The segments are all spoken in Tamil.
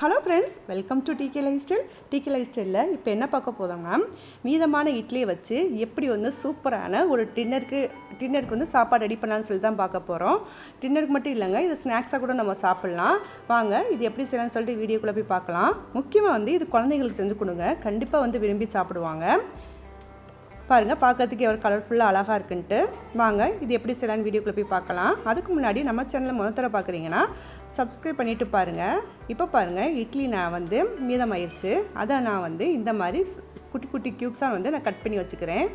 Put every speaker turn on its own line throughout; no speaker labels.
Hello friends welcome to DK lifestyle DK life ஸ்டைலில் இப்போ என்ன பார்க்க போதோம்னா மீதமான இட்லியை வச்சு எப்படி வந்து சூப்பரான ஒரு டின்னருக்கு டின்னருக்கு வந்து சாப்பாடு ரெடி பண்ணலான்னு சொல்லி தான் பார்க்க போகிறோம் டின்னருக்கு மட்டும் இல்லைங்க இது ஸ்நாக்ஸாக கூட நம்ம சாப்பிட்லாம். வாங்க இது எப்படி செய்யலாம்னு சொல்லிட்டு வீடியோக்குள்ளே போய் பார்க்கலாம். முக்கியமாக வந்து இது குழந்தைங்களுக்கு செஞ்சு கொடுங்க. கண்டிப்பாக வந்து விரும்பி சாப்பிடுவாங்க. பாருங்கள் பார்க்கறதுக்கு எவ்வளோ கலர்ஃபுல்லாக அழகாக இருக்குன்ட்டு. வாங்க இது எப்படி செய்யலான்னு வீடியோக்குள்ளே போய் பார்க்கலாம். அதுக்கு முன்னாடி நம்ம சேனலை முதல் தடவை பார்க்குறீங்கன்னா சப்ஸ்கிரைப் பண்ணிவிட்டு பாருங்கள் இப்போ பாருங்கள் இட்லி நான் வந்து மீதமாயிருச்சு அதை நான் வந்து இந்த மாதிரி குட்டி குட்டி க்யூப்ஸாக வந்து நான் கட் பண்ணி வச்சுக்கிறேன்.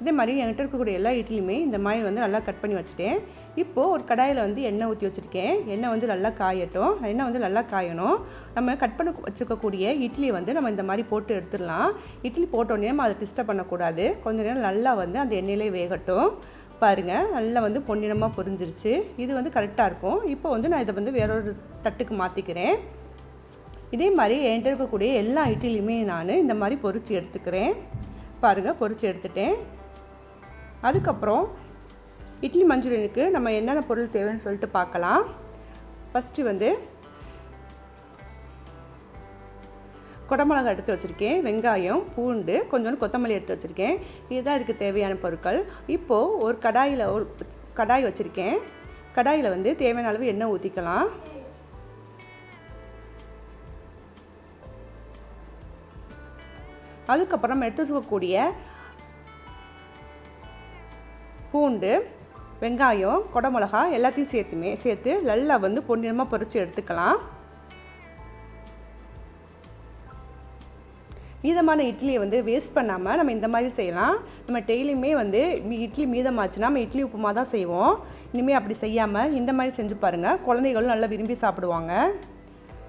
இதே மாதிரி என்கிட்ட இருக்கக்கூடிய எல்லா இட்லியுமே இந்த மாதிரி வந்து நல்லா கட் பண்ணி வச்சுட்டேன். இப்போது ஒரு கடாயில் வந்து எண்ணெய் ஊற்றி வச்சுருக்கேன். எண்ணெய் வந்து நல்லா காயட்டும். எண்ணெய் வந்து நல்லா காயணும். நம்ம கட் பண்ண வச்சுக்கக்கூடிய இட்லியை வந்து நம்ம இந்த மாதிரி போட்டு எடுத்துடலாம். இட்லி போட்டோடனே நம்ம அதை டிஸ்டர்ப் பண்ணக்கூடாது. கொஞ்ச நேரம் நல்லா வந்து அந்த எண்ணெயிலே வேகட்டும். பாருங்கள் நல்லா வந்து பொன்னிறமாக பொரிஞ்சிருச்சு. இது வந்து கரெக்டாக இருக்கும். இப்போ வந்து நான் இதை வந்து வேறொரு தட்டுக்கு மாற்றிக்கிறேன் இதே மாதிரி என்கிட்ட இருக்கக்கூடிய எல்லா இட்லியுமே நான் இந்த மாதிரி பொரிச்சு எடுத்துக்கிறேன். பாருங்கள் பொரிச்சு எடுத்துட்டேன். அதுக்கப்புறம் இட்லி மஞ்சூரியனுக்கு நம்ம என்னென்ன பொருள் தேவைன்னு சொல்லிட்டு பார்க்கலாம். ஃபஸ்ட்டு வந்து குடமிளகா எடுத்து வச்சுருக்கேன் வெங்காயம் பூண்டு கொஞ்சோண்டு கொத்தமல்லி எடுத்து வச்சுருக்கேன். இதுதான் இதுக்கு தேவையான பொருட்கள். இப்போது ஒரு கடாயில் ஒரு கடாய் வச்சுருக்கேன். கடாயில் வந்து தேவையான அளவு எண்ணெய் ஊற்றிக்கலாம் அதுக்கப்புறம் எடுத்து வச்சுக்கக்கூடிய பூண்டு வெங்காயம் குடமிளகா எல்லாத்தையும் சேர்த்துமே சேர்த்து நல்லா வந்து பொன்னிறமாக பொறிச்சு எடுத்துக்கலாம். மீதமான இட்லியை வந்து வேஸ்ட் பண்ணாமல் நம்ம இந்த மாதிரி செய்யலாம். நம்ம டெய்லியுமே வந்து இட்லி மீதமாச்சுன்னா நம்ம இட்லி உப்புமா தான் செய்வோம். இனிமேல் அப்படி செய்யாமல் இந்த மாதிரி செஞ்சு பாருங்கள் குழந்தைகளும் நல்லா விரும்பி சாப்பிடுவாங்க.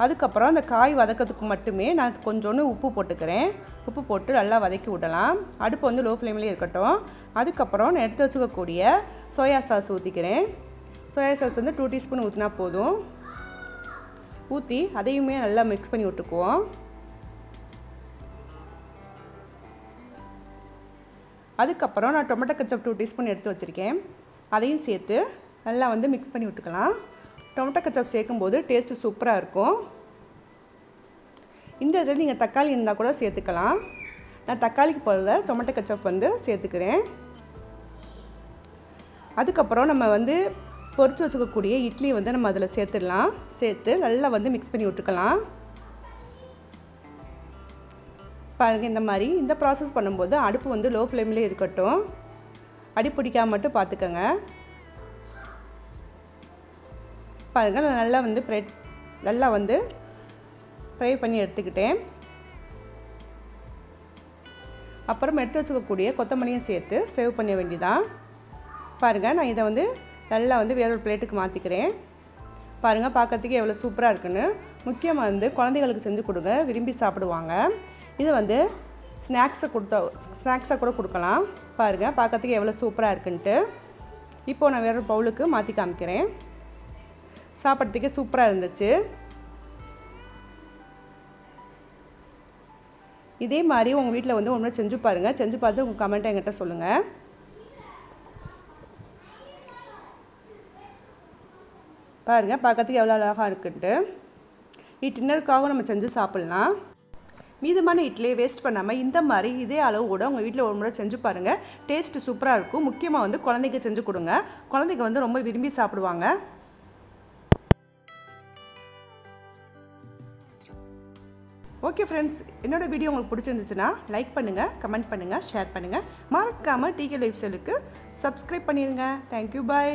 அதுக்கப்புறம் அந்த காய் வதக்கிறதுக்கு மட்டுமே நான் கொஞ்சோண்டு உப்பு போட்டுக்கிறேன். உப்பு போட்டு நல்லா வதக்கி விடலாம். அடுப்பு வந்து லோ ஃப்ளேம்லேயே இருக்கட்டும். அதுக்கப்புறம் நான் எடுத்து வச்சுக்கக்கூடிய சோயா சாஸ் ஊற்றிக்கிறேன் சோயா சாஸ் வந்து டூ டீஸ்பூன் ஊற்றினா போதும். ஊற்றி அதையுமே நல்லா மிக்ஸ் பண்ணி விட்டுக்குவோம். அதுக்கப்புறம் நான் டொமேட்டோ கச்சப் டூ டீஸ்பூன் எடுத்து வச்சுருக்கேன். அதையும் சேர்த்து நல்லா வந்து மிக்ஸ் பண்ணி விட்டுக்கலாம். டொமேட்டோ கச்சப் சேர்க்கும்போது டேஸ்ட்டு சூப்பராக இருக்கும். இந்த இதில் நீங்கள் தக்காளி இருந்தால் கூட சேர்த்துக்கலாம். நான் தக்காளிக்கு போகிறத டொமேட்டோ கச்சப் வந்து சேர்த்துக்கிறேன். அதுக்கப்புறம் நம்ம வந்து பொறிச்சு வச்சுக்கக்கூடிய இட்லி வந்து நம்ம அதில் சேர்த்துடலாம். சேர்த்து நல்லா வந்து மிக்ஸ் பண்ணி விட்டுக்கலாம். பாருங்கள் இந்த மாதிரி இந்த ப்ராசஸ் பண்ணும்போது அடுப்பு வந்து லோ ஃப்ளேம்லேயே இருக்கட்டும். அடி பிடிக்காம மட்டும் பார்த்துக்கோங்க. பாருங்கள் நல்லா வந்து ப்ரெட் நல்லா வந்து ஃப்ரை பண்ணி எடுத்துக்கிட்டேன். அப்புறம் எடுத்து வச்சுக்கக்கூடிய கொத்தமல்லியும் சேர்த்து சேவ் பண்ண வேண்டிதான் பாருங்கள் நான் இதை வந்து நல்லா வந்து வேறொரு பிளேட்டுக்கு மாற்றிக்கிறேன் பாருங்கள் பார்க்கறதுக்கு எவ்வளோ சூப்பராக இருக்குன்னு. முக்கியமாக வந்து குழந்தைகளுக்கு செஞ்சு கொடுங்க விரும்பி சாப்பிடுவாங்க. இது வந்து ஸ்நாக்ஸை கொடுத்தா ஸ்நாக்ஸாக கூட கொடுக்கலாம். பாருங்கள் பார்க்கறதுக்கு எவ்வளோ சூப்பராக இருக்குன்ட்டு. இப்போது நான் வேறொரு பவுலுக்கு மாற்றி காமிக்கிறேன். சாப்பிட்றதுக்கே சூப்பராக இருந்துச்சு. இதே மாதிரி உங்கள் வீட்டில் வந்து ஒன்று செஞ்சு பாருங்கள் செஞ்சு பார்த்து உங்கள் கமெண்ட்டை எங்கிட்ட சொல்லுங்கள் பாருங்கள் பார்க்கறதுக்கு எவ்வளோ அழகாக இருக்குன்ட்டு. இது டின்னருக்காகவும் நம்ம செஞ்சு சாப்பிட்லாம். மீதமான இட்லியை வேஸ்ட் பண்ணாமல் இந்த மாதிரி இதே அளவு கூட உங்கள் வீட்டில் ஒரு முறை செஞ்சு பாருங்கள் டேஸ்ட்டு சூப்பராக இருக்கும். முக்கியமாக வந்து குழந்தைக்கு செஞ்சு கொடுங்க. குழந்தைங்க வந்து ரொம்ப விரும்பி சாப்பிடுவாங்க. ஓகே ஃப்ரெண்ட்ஸ் என்னோட வீடியோ உங்களுக்கு பிடிச்சிருந்துச்சுன்னா லைக் பண்ணுங்கள் கமெண்ட் பண்ணுங்கள் ஷேர் பண்ணுங்கள் மறக்காமல் டிகே லைஃப் செல்லுக்கு சப்ஸ்கிரைப் பண்ணிடுங்க தேங்க்யூ பாய்